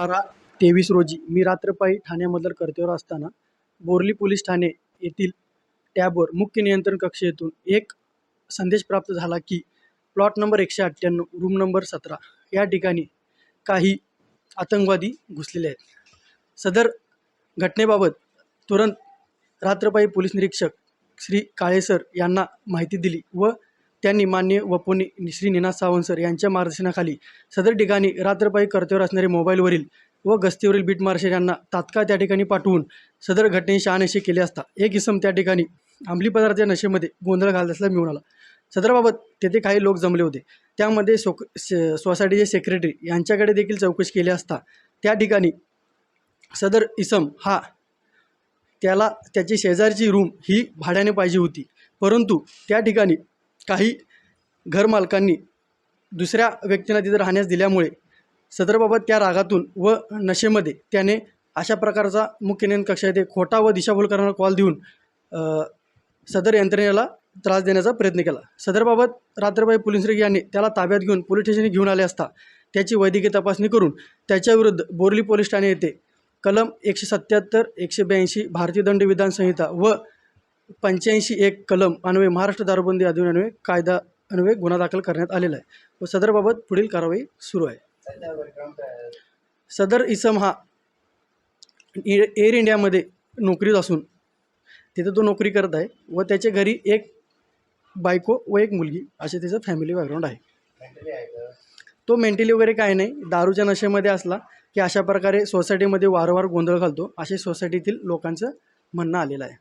बारा तेवीस रोजी मी रात्रपाई ठाण्यामधील कर्तव्यावर असताना बोर्ली पोलीस ठाणे येथील टॅबवर मुख्य नियंत्रण कक्ष येथून एक संदेश प्राप्त झाला की प्लॉट नंबर एकशे अठ्ठ्याण्णव रूम नंबर सतरा या ठिकाणी काही आतंकवादी घुसलेले आहेत. सदर घटनेबाबत तुरंत रात्रपायी पोलीस निरीक्षक श्री काळेसर यांना माहिती दिली व त्यांनी मान्य वपोनी श्री निनाद सावंत सर यांच्या मार्गदर्शनाखाली सदर ठिकाणी रात्रपायी कर्तव्यावर असणारे मोबाईलवरील व गस्तीवरील बीट मार्शल यांना तात्काळ त्या ठिकाणी पाठवून सदर घटनेची शहानिशे केले असता एक इसम त्या ठिकाणी अंमली पदार्थाच्या नशेमध्ये गोंधळ घालत असल्याला मिळून आला. सदरबाबत तेथे काही लोक जमले होते. त्यामध्ये सोक सोसायटीचे सेक्रेटरी यांच्याकडे देखील चौकशी केली असता त्या ठिकाणी सदर इसम हा त्याला त्याची शेजारची रूम ही भाड्याने पाहिजे होती. परंतु त्या ठिकाणी काही घरमालकांनी दुसऱ्या व्यक्तींना तिथे राहण्यास दिल्यामुळे सदरबाबत त्या रागातून व नशेमध्ये त्याने अशा प्रकारचा मुख्य नियंत्रण कक्षा येथे खोटा व दिशाभूल करणारा कॉल देऊन सदर यंत्रणेला त्रास देण्याचा प्रयत्न केला. सदरबाबत रात्रबाई पोलीस यांनी त्याला ताब्यात घेऊन पोलीस स्टेशनने घेऊन आले असता त्याची वैद्यकीय तपासणी करून त्याच्याविरुद्ध बोर्ली पोलीस ठाणे येथे कलम एकशे सत्याहत्तर एकशे ब्याऐंशी भारतीय दंड विधान संहिता व पंच्याऐंशी एक कलम अन्वये महाराष्ट्र दारूबंदी अधिनियम अन्वये कायदा अन्वये गुन्हा दाखल करण्यात आलेला आहे. व सदरबाबत पुढील कारवाई सुरू आहे. सदर इसम हा एअर इंडियामध्ये नोकरीत असून तिथे तो नोकरी करत आहे व त्याच्या घरी एक बायको व एक मुलगी असे त्याचं फॅमिली बॅकग्राऊंड आहे. तो मेंटली वगैरे काय नाही. दारूच्या नशेमध्ये असला की अशा प्रकारे सोसायटीमध्ये वारंवार गोंधळ घालतो असे सोसायटीतील लोकांचं म्हणणं आलेलं आहे.